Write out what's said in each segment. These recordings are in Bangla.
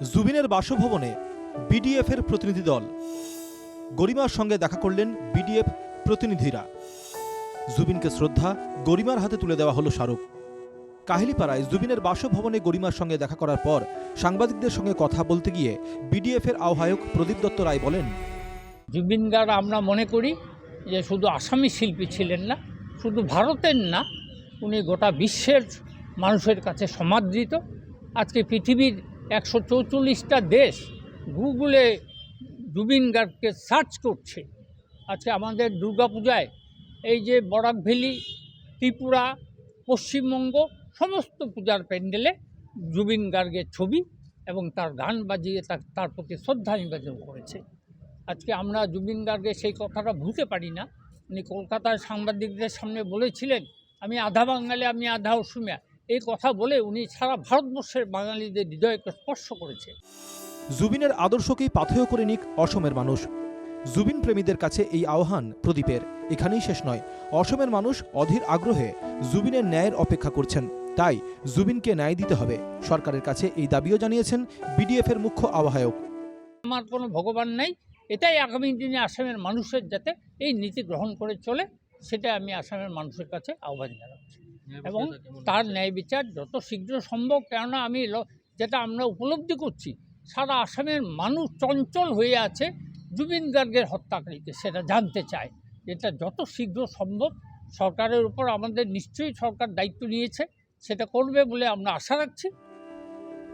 জুবিনের বাসভবনে বিডিএফ এর প্রতিনিধি দল। গরিমার সঙ্গে দেখা করলেন বিডিএফ প্রতিনিধিরা। জুবিনকে শ্রদ্ধা, গরিমার হাতে তুলে দেওয়া হলো স্মারক। কাহিলিপাড়ায় জুবিনের বাসভবনে গরিমার সঙ্গে দেখা করার পর সাংবাদিকদের সঙ্গে কথা বলতে গিয়ে বিডিএফ এর আহ্বায়ক প্রদীপ দত্ত রায় বলেন, জুবিন গার্গ, আমরা মনে করি যে শুধু আসামি শিল্পী ছিলেন না, শুধু ভারতের না, উনি গোটা বিশ্বের মানুষের কাছে সমাদৃত। আজকে পৃথিবীর একশো চৌচল্লিশটা দেশ গুগলে জুবিন গার্গকে সার্চ করছে। আজকে আমাদের দুর্গাপূজায় এই যে বরাক ভ্যালি, ত্রিপুরা, পশ্চিমবঙ্গ, সমস্ত পূজার প্যান্ডেলে জুবিন গার্গের ছবি এবং তার গান বাজিয়ে তার তার প্রতি শ্রদ্ধা নিবেদন করেছে। আজকে আমরা জুবিন গার্গের সেই কথাটা ভুলতে পারি না। উনি কলকাতার সাংবাদিকদের সামনে বলেছিলেন, আমি আধা বাঙালি, আমি আধা অসমিয়া। এই কথা বলে উনি সারা ভারতবর্ষের বাঙালিদের হৃদয়কে স্পর্শ করেছে। জুবিনের আদর্শকেই পাথেয় করে নিক অসমের মানুষ। জুবিন প্রেমীদের কাছে এই আহ্বান প্রদীপের। এখানেই শেষ নয়। অসমের মানুষ অধীর আগ্রহে জুবিনের ন্যায়ের অপেক্ষা করছেন। তাই জুবিনকে ন্যায় দিতে হবে। সরকারের কাছে এই দাবিও জানিয়েছেন বিডিএফ এর মুখ্য আহ্বায়ক। আমার কোনো ভগবান নেই। এটাই আগামী দিনে আসামের মানুষের যাতে এই নীতি গ্রহণ করে চলে সেটা আমি আসামের মানুষের কাছে আহ্বান জানাচ্ছি। এবং তার ন্যায় বিচার যত শীঘ্র সম্ভব কেননা আমি যেটা আমরা উপলব্ধি করছি সারা আসামের মানুষ চঞ্চল হয়ে আছে জুবিন গার্গের হত্যাকারীকে সেটা জানতে চায়। এটা যত শীঘ্র সম্ভব সরকারের উপর আমাদের নিশ্চয়ই সরকার দায়িত্ব নিয়েছে সেটা করবে বলে আমরা আশা রাখছি।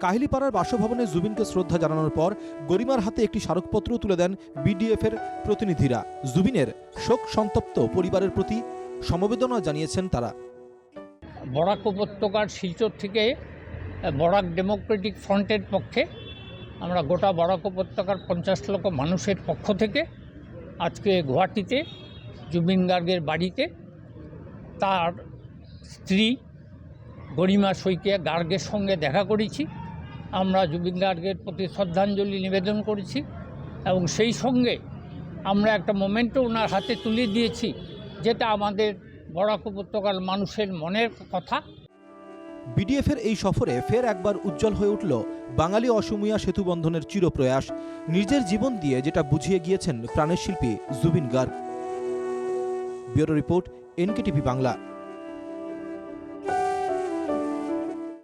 কাহিলিপাড়ার বাসভবনে জুবিনকে শ্রদ্ধা জানানোর পর গরিমার হাতে একটি স্মারকপত্র তুলে দেন বিডিএফের প্রতিনিধিরা। জুবিনের শোক সন্তপ্ত পরিবারের প্রতি সমবেদনা জানিয়েছেন তারা। বরাক উপত্যকার শিলচর থেকে বরাক ডেমোক্রেটিক ফ্রন্টের পক্ষে আমরা গোটা বরাক উপত্যকার পঞ্চাশ লক্ষ মানুষের পক্ষ থেকে আজকে গুয়াহাটিতে জুবিন গার্গের বাড়িতে তার স্ত্রী গরিমা শইকিয়া গার্গের সঙ্গে দেখা করেছি। আমরা জুবিন গার্গের প্রতি শ্রদ্ধাঞ্জলি নিবেদন করেছি এবং সেই সঙ্গে আমরা একটা মোমেন্টও ওনার হাতে তুলে দিয়েছি, যেটা আমাদের বরাক উপত্যকার মানুষের মনের কথা। বিডিএফের এই সফরে ফের একবার উজ্জ্বল হয়ে উঠল বাঙালি অসমীয়া সেতু বন্ধনের চিরপ্রয়াস। নিজের জীবন দিয়ে যেটা বুঝিয়ে গিয়েছেন প্রাণের শিল্পী Zubeen Garg. Bureau report, NKTV Bangla.